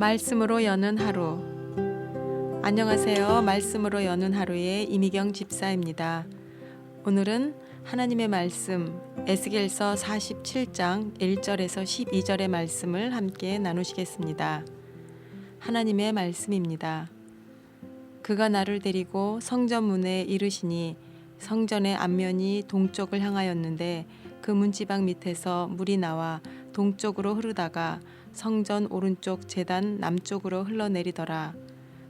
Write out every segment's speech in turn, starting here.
말씀으로 여는 하루. 안녕하세요. 말씀으로 여는 하루의 이미경 집사입니다. 오늘은 하나님의 말씀 에스겔서 47장 1절에서 12절의 말씀을 함께 나누시겠습니다. 하나님의 말씀입니다. 그가 나를 데리고 성전 문에 이르시니 성전의 앞면이 동쪽을 향하였는데 그 문지방 밑에서 물이 나와 동쪽으로 흐르다가 성전 오른쪽 재단 남쪽으로 흘러내리더라.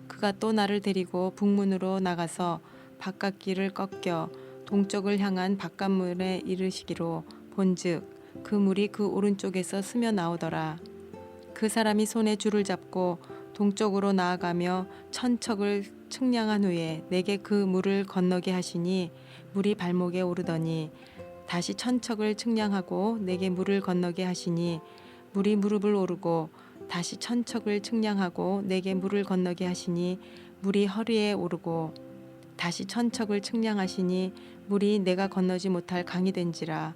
그가 또 나를 데리고 북문으로 나가서 바깥 길을 꺾여 동쪽을 향한 바깥문에 이르시기로 본즉 그 물이 그 오른쪽에서 스며 나오더라. 그 사람이 손에 줄을 잡고 동쪽으로 나아가며 천척을 측량한 후에 내게 그 물을 건너게 하시니 물이 발목에 오르더니 다시 천척을 측량하고 내게 물을 건너게 하시니 물이 무릎을 오르고 다시 천척을 측량하고 내게 물을 건너게 하시니 물이 허리에 오르고 다시 천척을 측량하시니 물이 내가 건너지 못할 강이 된지라.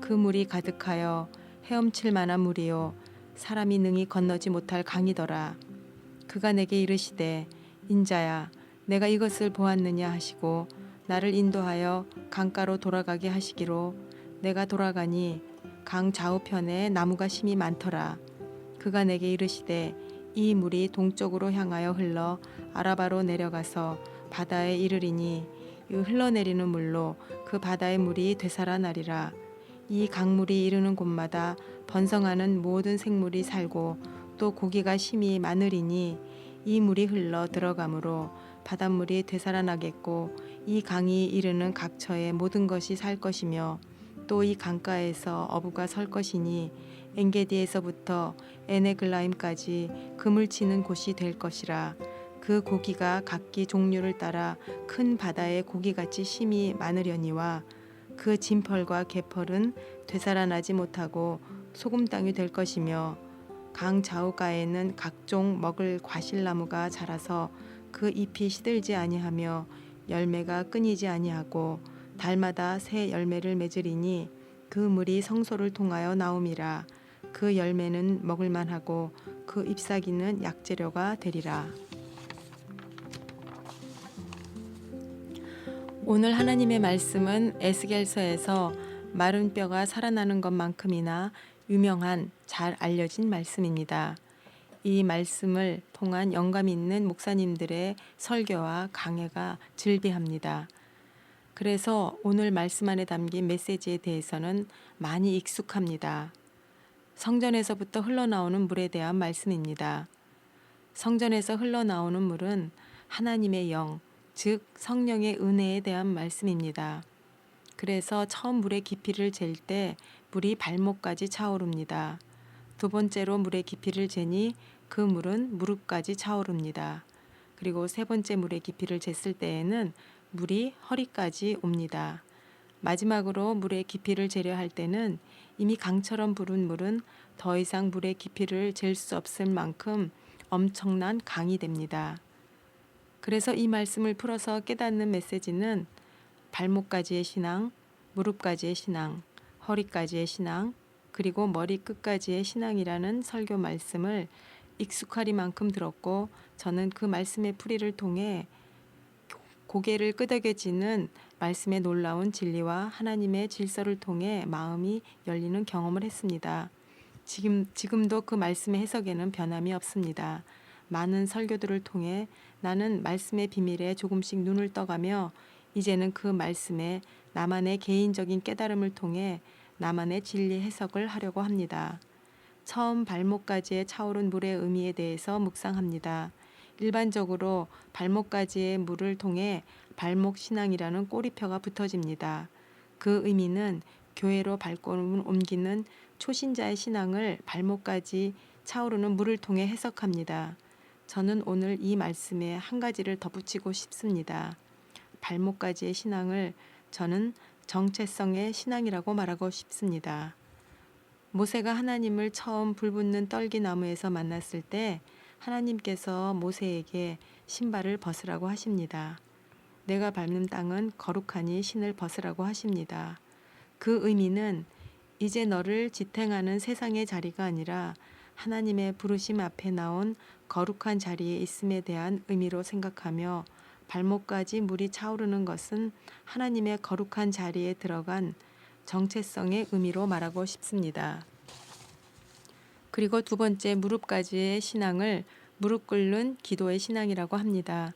그 물이 가득하여 헤엄칠 만한 물이요. 사람이 능히 건너지 못할 강이더라. 그가 내게 이르시되 인자야 내가 이것을 보았느냐 하시고 나를 인도하여 강가로 돌아가게 하시기로 내가 돌아가니 강 좌우편에 나무가 심이 많더라. 그가 내게 이르시되 이 물이 동쪽으로 향하여 흘러 아라바로 내려가서 바다에 이르리니 이 흘러내리는 물로 그 바다의 물이 되살아나리라. 이 강물이 이르는 곳마다 번성하는 모든 생물이 살고 또 고기가 심이 많으리니 이 물이 흘러 들어가므로 바닷물이 되살아나겠고 이 강이 이르는 각처에 모든 것이 살 것이며 또 이 강가에서 어부가 설 것이니 엔게디에서부터 에네글라임까지 그물 치는 곳이 될 것이라. 그 고기가 각기 종류를 따라 큰 바다의 고기같이 심이 많으려니와 그 진펄과 개펄은 되살아나지 못하고 소금 땅이 될 것이며 강 좌우가에는 각종 먹을 과실나무가 자라서 그 잎이 시들지 아니하며 열매가 끊이지 아니하고 달마다 새 열매를 맺으리니 그 물이 성소를 통하여 나옴이라 그 열매는 먹을 만하고 그 잎사귀는 약재료가 되리라 오늘 하나님의 말씀은 에스겔서에서 마른 뼈가 살아나는 것만큼이나 유명한 잘 알려진 말씀입니다. 이 말씀을 통한 영감 있는 목사님들의 설교와 강해가 즐비합니다. 그래서 오늘 말씀 안에 담긴 메시지에 대해서는 많이 익숙합니다. 성전에서부터 흘러나오는 물에 대한 말씀입니다. 성전에서 흘러나오는 물은 하나님의 영, 즉 성령의 은혜에 대한 말씀입니다. 그래서 처음 물의 깊이를 잴 때 물이 발목까지 차오릅니다. 두 번째로 물의 깊이를 재니 그 물은 무릎까지 차오릅니다. 그리고 세 번째 물의 깊이를 쟀을 때에는 물이 허리까지 옵니다. 마지막으로 물의 깊이를 재려 할 때는 이미 강처럼 부른 물은 더 이상 물의 깊이를 잴 수 없을 만큼 엄청난 강이 됩니다. 그래서 이 말씀을 풀어서 깨닫는 메시지는 발목까지의 신앙, 무릎까지의 신앙, 허리까지의 신앙, 그리고 머리 끝까지의 신앙이라는 설교 말씀을 익숙하리만큼 들었고 저는 그 말씀의 풀이를 통해 고개를 끄덕여지는 말씀의 놀라운 진리와 하나님의 질서를 통해 마음이 열리는 경험을 했습니다. 지금 지금도 그 말씀의 해석에는 변함이 없습니다. 많은 설교들을 통해 나는 말씀의 비밀에 조금씩 눈을 떠가며 이제는 그 말씀에 나만의 개인적인 깨달음을 통해 나만의 진리 해석을 하려고 합니다. 처음 발목까지의 차오른 물의 의미에 대해서 묵상합니다. 일반적으로 발목까지의 물을 통해 발목 신앙이라는 꼬리표가 붙어집니다. 그 의미는 교회로 발걸음을 옮기는 초신자의 신앙을 발목까지 차오르는 물을 통해 해석합니다. 저는 오늘 이 말씀에 한 가지를 덧붙이고 싶습니다. 발목까지의 신앙을 저는 정체성의 신앙이라고 말하고 싶습니다. 모세가 하나님을 처음 불붙는 떨기나무에서 만났을 때 하나님께서 모세에게 신발을 벗으라고 하십니다. 내가 밟는 땅은 거룩하니 신을 벗으라고 하십니다. 그 의미는 이제 너를 지탱하는 세상의 자리가 아니라 하나님의 부르심 앞에 나온 거룩한 자리에 있음에 대한 의미로 생각하며 발목까지 물이 차오르는 것은 하나님의 거룩한 자리에 들어간 정체성의 의미로 말하고 싶습니다. 그리고 두 번째 무릎까지의 신앙을 무릎 꿇는 기도의 신앙이라고 합니다.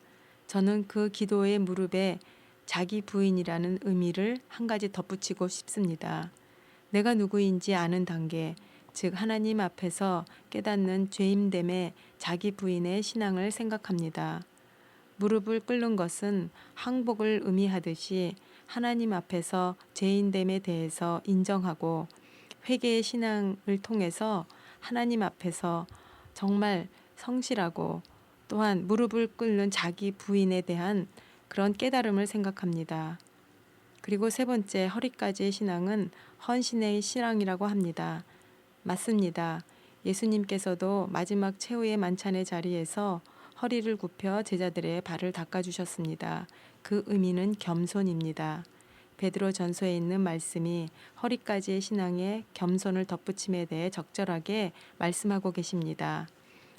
저는 그 기도의 무릎에 자기 부인이라는 의미를 한 가지 덧붙이고 싶습니다. 내가 누구인지 아는 단계, 즉 하나님 앞에서 깨닫는 죄임됨의 자기 부인의 신앙을 생각합니다. 무릎을 꿇는 것은 항복을 의미하듯이 하나님 앞에서 죄인됨에 대해서 인정하고 회개의 신앙을 통해서 하나님 앞에서 정말 성실하고 또한 무릎을 꿇는 자기 부인에 대한 그런 깨달음을 생각합니다. 그리고 세 번째 허리까지의 신앙은 헌신의 신앙이라고 합니다. 맞습니다. 예수님께서도 마지막 최후의 만찬의 자리에서 허리를 굽혀 제자들의 발을 닦아주셨습니다. 그 의미는 겸손입니다. 베드로 전서에 있는 말씀이 허리까지의 신앙에 겸손을 덧붙임에 대해 적절하게 말씀하고 계십니다.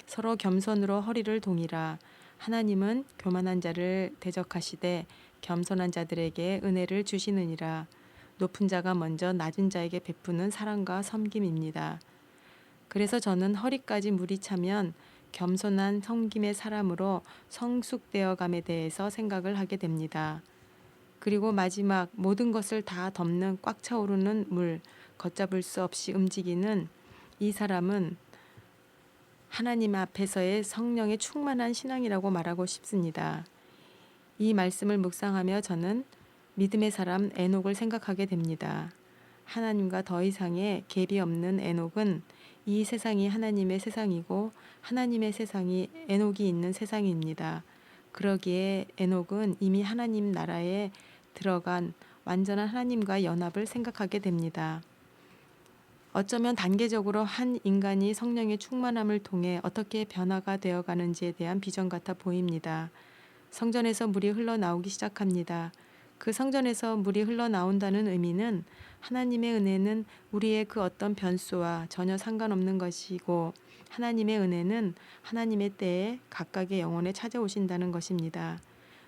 서로 겸손으로 허리를 동이라 하나님은 교만한 자를 대적하시되 겸손한 자들에게 은혜를 주시느니라. 높은 자가 먼저 낮은 자에게 베푸는 사랑과 섬김입니다. 그래서 저는 허리까지 물이 차면 겸손한 섬김의 사람으로 성숙되어감에 대해서 생각을 하게 됩니다. 그리고 마지막 모든 것을 다 덮는 꽉 차오르는 물, 걷잡을 수 없이 움직이는 이 사람은 하나님 앞에서의 성령의 충만한 신앙이라고 말하고 싶습니다. 이 말씀을 묵상하며 저는 믿음의 사람 에녹을 생각하게 됩니다. 하나님과 더 이상의 갭이 없는 에녹은 이 세상이 하나님의 세상이고 하나님의 세상이 에녹이 있는 세상입니다. 그러기에 에녹은 이미 하나님 나라에 들어간 완전한 하나님과 연합을 생각하게 됩니다. 어쩌면 단계적으로 한 인간이 성령의 충만함을 통해 어떻게 변화가 되어 가는지에 대한 비전 같아 보입니다. 성전에서 물이 흘러나오기 시작합니다. 그 성전에서 물이 흘러나온다는 의미는 하나님의 은혜는 우리의 그 어떤 변수와 전혀 상관없는 것이고 하나님의 은혜는 하나님의 때에 각각의 영혼에 찾아오신다는 것입니다.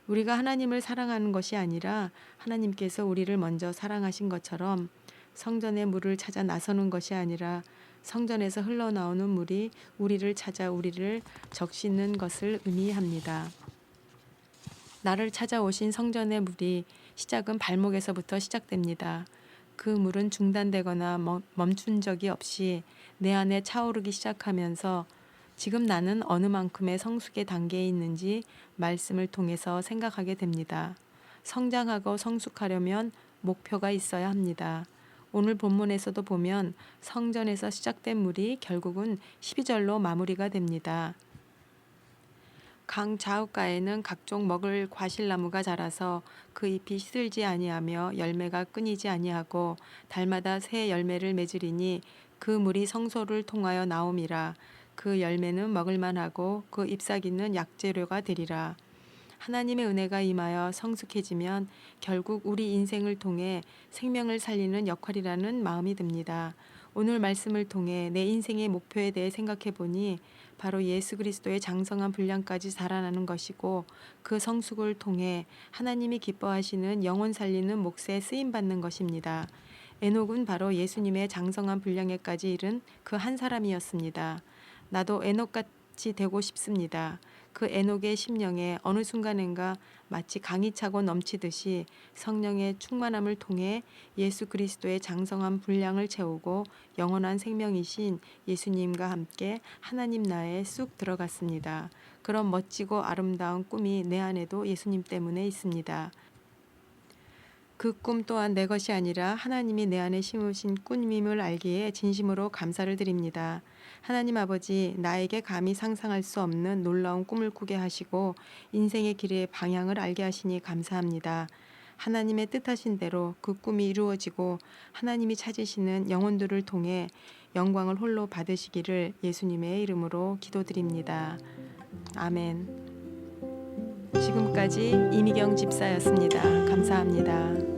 우리가 하나님을 사랑하는 것이 아니라 하나님께서 우리를 먼저 사랑하신 것처럼 성전의 물을 찾아 나서는 것이 아니라 성전에서 흘러나오는 물이 우리를 찾아 우리를 적시는 것을 의미합니다. 나를 찾아오신 성전의 물이 시작은 발목에서부터 시작됩니다. 그 물은 중단되거나 멈춘 적이 없이 내 안에 차오르기 시작하면서 지금 나는 어느 만큼의 성숙의 단계에 있는지 말씀을 통해서 생각하게 됩니다. 성장하고 성숙하려면 목표가 있어야 합니다. 오늘 본문에서도 보면 성전에서 시작된 물이 결국은 12절로 마무리가 됩니다. 강 좌우가에는 각종 먹을 과실나무가 자라서 그 잎이 시들지 아니하며 열매가 끊이지 아니하고 달마다 새 열매를 맺으리니 그 물이 성소를 통하여 나옴이라 그 열매는 먹을만하고 그 잎사귀는 약재료가 되리라. 하나님의 은혜가 임하여 성숙해지면 결국 우리 인생을 통해 생명을 살리는 역할이라는 마음이 듭니다. 오늘 말씀을 통해 내 인생의 목표에 대해 생각해 보니 바로 예수 그리스도의 장성한 분량까지 자라나는 것이고 그 성숙을 통해 하나님이 기뻐하시는 영혼 살리는 몫에 쓰임 받는 것입니다. 에녹은 바로 예수님의 장성한 분량에까지 이른 그 한 사람이었습니다. 나도 에녹 같이 되고 싶습니다. 그 에녹의 심령에 어느 순간인가 마치 강이 차고 넘치듯이 성령의 충만함을 통해 예수 그리스도의 장성한 분량을 채우고 영원한 생명이신 예수님과 함께 하나님 나라에 쑥 들어갔습니다. 그런 멋지고 아름다운 꿈이 내 안에도 예수님 때문에 있습니다. 그 꿈 또한 내 것이 아니라 하나님이 내 안에 심으신 꿈임을 알기에 진심으로 감사를 드립니다. 하나님 아버지, 나에게 감히 상상할 수 없는 놀라운 꿈을 꾸게 하시고 인생의 길의 방향을 알게 하시니 감사합니다. 하나님의 뜻하신 대로 그 꿈이 이루어지고 하나님이 찾으시는 영혼들을 통해 영광을 홀로 받으시기를 예수님의 이름으로 기도드립니다. 아멘. 지금까지 이미경 집사였습니다. 감사합니다.